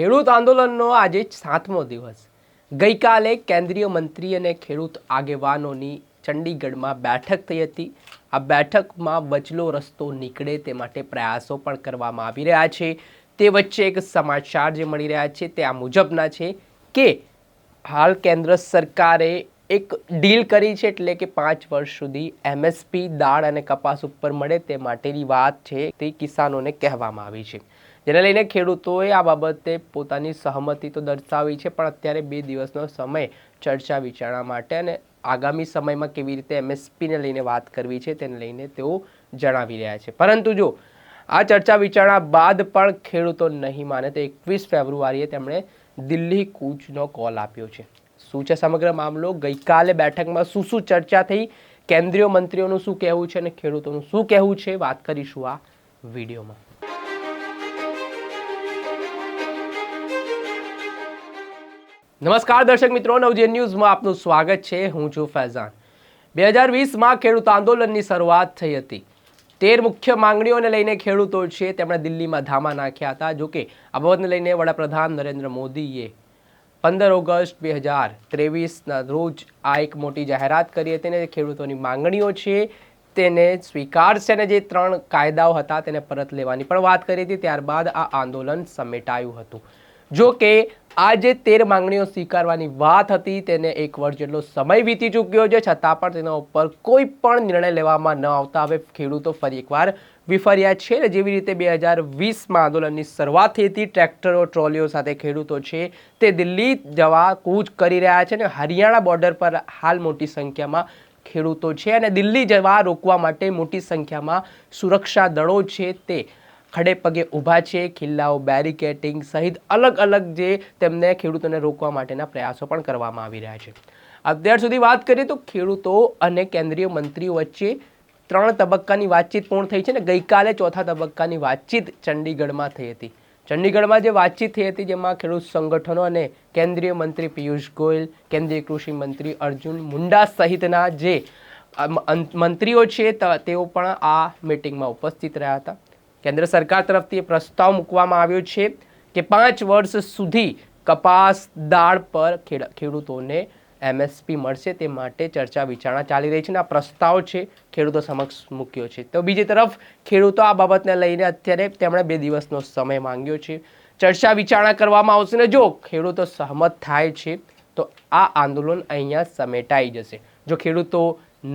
ખેડૂત આંદોલનનો આજે સાતમો દિવસ. ગઈકાલે કેન્દ્રીય મંત્રી અને ખેડૂત આગેવાનોની ચંડીગઢમાં બેઠક થઈ હતી. આ બેઠકમાં વચલો રસ્તો નીકળે તે માટે પ્રયાસો પણ કરવામાં આવી રહ્યા છે. તે વચ્ચે એક સમાચાર જે મળી રહ્યા છે તે આ મુજબના છે કે હાલ કેન્દ્ર સરકારે એક ડીલ કરી છે એટલે કે પાંચ વર્ષ સુધી એમએસપી દાળ અને કપાસ ઉપર મળે તે માટેની વાત છે તે કિસાનોને કહેવામાં આવી છે. જેને લઈને ખેડૂતોએ આ બાબતે પોતાની સહમતિ તો દર્શાવી છે, પણ અત્યારે બે દિવસનો સમય ચર્ચા વિચારણા માટે અને આગામી સમયમાં કેવી રીતે એમએસપીને લઈને વાત કરવી છે તેને લઈને તેઓ જણાવી રહ્યા છે. પરંતુ જો આ ચર્ચા વિચારણા બાદ પણ ખેડૂતો નહીં માને તો એકવીસ ફેબ્રુઆરીએ તેમણે દિલ્હી કૂચનો કોલ આપ્યો છે. શું છે સમગ્ર મામલો? ગઈકાલે બેઠકમાં શું શું ચર્ચા થઈ? કેન્દ્રીય મંત્રીઓનું શું કહેવું છે અને ખેડૂતોનું શું કહેવું છે? વાત કરીશું આ વિડીયોમાં. નમસ્કાર દર્શક મિત્રો, નવજીવન ન્યૂઝમાં આપનું સ્વાગત છે. હું છું ફૈઝાન. બે હજાર વીસમાં ખેડૂત આંદોલનની શરૂઆત થઈ હતી. તેર મુખ્ય માંગણીઓને લઈને ખેડૂતો છે. તેમણે દિલ્હીમાં ધામા નાખ્યા હતા. જોકે આ બાબતને લઈને વડાપ્રધાન નરેન્દ્ર મોદીએ પંદર ઓગસ્ટ બે હજાર ત્રેવીસના રોજ આ એક મોટી જાહેરાત કરી હતી અને ખેડૂતોની માંગણીઓ છે તેને સ્વીકારશે અને જે ત્રણ કાયદાઓ હતા તેને પરત લેવાની પણ વાત કરી હતી, ત્યારબાદ આ આંદોલન સમેટાયું હતું. જો કે આ જે તેર માંગણીઓ સ્વીકારવાની વાત હતી તેને એક વર્ષ જેટલો સમય વીતી ચૂક્યો છે, છતાં પણ તેના ઉપર કોઈ પણ નિર્ણય લેવામાં ન આવતા. હવે ખેડૂતો ફરી એકવાર વિફર્યા છે ને જેવી રીતે બે હજાર વીસમાં આંદોલનની શરૂઆત થઈ હતી. ટ્રેક્ટરો, ટ્રોલીઓ સાથે ખેડૂતો છે તે દિલ્હી જવા કૂચ કરી રહ્યા છે અને હરિયાણા બોર્ડર પર હાલ મોટી સંખ્યામાં ખેડૂતો છે અને દિલ્હી જવા રોકવા માટે મોટી સંખ્યામાં સુરક્ષા દળો છે તે ખડે પગે ઊભા છે. ખિલ્લાઓ, બેરિકેટિંગ સહિત અલગ અલગ જે તેમને ખેડૂતોને રોકવા માટેના પ્રયાસો પણ કરવામાં આવી રહ્યા છે. અત્યાર સુધી વાત કરીએ તો ખેડૂતો અને કેન્દ્રીય મંત્રીઓ વચ્ચે ત્રણ તબક્કાની વાતચીત પૂર્ણ થઈ છે ને ગઈકાલે ચોથા તબક્કાની વાતચીત ચંડીગઢમાં થઈ હતી. ચંડીગઢમાં જે વાતચીત થઈ હતી જેમાં ખેડૂત સંગઠનો અને કેન્દ્રીય મંત્રી પિયુષ ગોયલ, કેન્દ્રીય કૃષિ મંત્રી અર્જુન મુંડા સહિતના જે મંત્રીઓ છે તેઓ પણ આ મિટિંગમાં ઉપસ્થિત રહ્યા હતા. કેન્દ્ર સરકાર તરફથી પ્રસ્તાવ મૂકવામાં આવ્યો છે કે પાંચ વર્ષ સુધી કપાસ દાળ પર ખેડૂતોને એમએસપી મળશે તે માટે ચર્ચા વિચારણા ચાલી રહી છે અને આ પ્રસ્તાવ છે ખેડૂતો સમક્ષ મૂક્યો છે. તો બીજી તરફ ખેડૂતો આ બાબતને લઈને અત્યારે તેમણે બે દિવસનો સમય માંગ્યો છે. ચર્ચા વિચારણા કરવામાં આવશે ને જો ખેડૂતો સહમત થાય છે, તો આ આંદોલન અહીંયા સમેટાઈ જશે. જો ખેડૂતો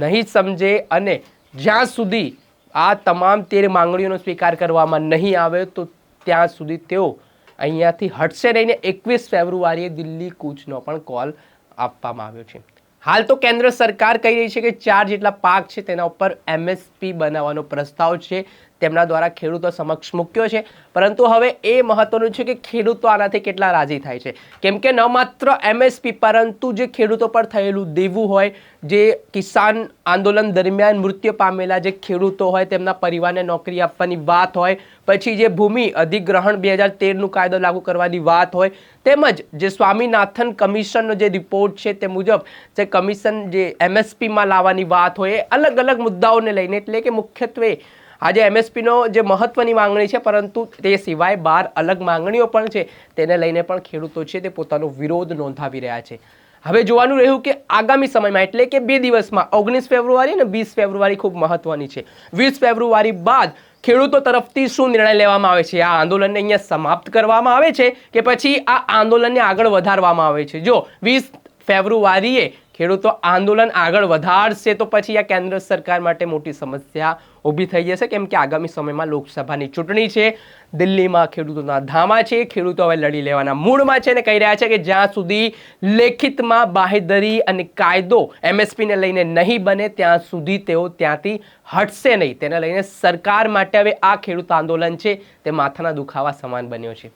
નહીં સમજે અને જ્યાં સુધી આ તમામ તેર માંગણીઓનો સ્વીકાર કરવામાં નહીં આવે, તો ત્યાં સુધી તેઓ અહીંયાથી હટશે નહીં. એકવીસ ફેબ્રુઆરીએ દિલ્હી કૂચનો પણ કોલ આપવામાં આવ્યો છે. હાલ તો કેન્દ્ર સરકાર કહી રહી છે કે ચાર જેટલા પાક છે તેના ઉપર એમએસપી બનાવવાનો પ્રસ્તાવ છે. તેમના દ્વારા ખેડૂતો સમક્ષ મૂક્યો છે. પરંતુ હવે એ મહત્વનું છે કે ખેડૂતો આનાથી કેટલા રાજી થાય છે. કેમ કે ન માત્ર એમએસપી, પરંતુ જે ખેડૂતો પર થયેલું દેવું હોય, જે કિસાન આંદોલન દરમિયાન મૃત્યુ પામેલા જે ખેડૂતો હોય, તેમના પરિવારને નોકરી આપવાની વાત હોય, પછી જે ભૂમિ અધિગ્રહણ બે હજાર તેરનું કાયદો લાગુ કરવાની વાત હોય, તેમજ જે સ્વામીનાથન કમિશનનો જે રિપોર્ટ છે તે મુજબ, જે કમિશન જે એમએસપીમાં લાવવાની વાત હોય, એ અલગ અલગ મુદ્દાઓને લઈને, એટલે કે મુખ્યત્વે આજે એમએસપીનો જે મહત્વની માંગણી છે, પરંતુ તે સિવાય બાર અલગ માંગણીઓ પણ છે, તેને લઈને પણ ખેડૂતો છે તે પોતાનો વિરોધ નોંધાવી રહ્યા છે. હવે જોવાનું રહ્યું કે આગામી સમયમાં, એટલે કે બે દિવસમાં, ઓગણીસ ફેબ્રુઆરી અને વીસ ફેબ્રુઆરી ખૂબ મહત્વની છે. વીસ ફેબ્રુઆરી બાદ ખેડૂતો તરફથી શું નિર્ણય લેવામાં આવે છે? આ આંદોલનને અહીંયા સમાપ્ત કરવામાં આવે છે કે પછી આ આંદોલનને આગળ વધારવામાં આવે છે? જો વીસ ફેબ્રુઆરીએ ખેડૂતો આંદોલન આગળ વધારશે તો પછી આ કેન્દ્ર સરકાર માટે મોટી સમસ્યા ઊભી થઈ જશે, કેમ કે આગામી સમયમાં લોકસભાની ચૂંટણી છે, દિલ્હીમાં ખેડૂતોના ધામા છે, ખેડૂતો હવે લડી લેવાના મૂળમાં છે ને કહી રહ્યા છે કે જ્યાં સુધી લેખિતમાં બાહેદરી અને કાયદો એમએસપીને લઈને નહીં બને, ત્યાં સુધી તેઓ ત્યાંથી હટશે નહીં. તેને લઈને સરકાર માટે હવે આ ખેડૂત આંદોલન છે, તે માથાના દુખાવા સમાન બન્યો છે.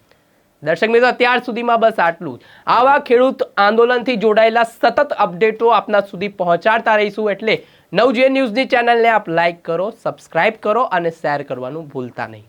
દર્શક મિત્રો અત્યાર સુધીમાં બસ આટલું આવા ખેડૂત આંદોલનથી જોડાયેલા સતત અપડેટો આપના સુધી પહોંચાડતા રહીશું એટલે નવજીવન ન્યૂઝની ચેનલને આપ લાઇક કરો, સબસ્ક્રાઇબ કરો અને શેર કરવાનું ભૂલતા નહીં.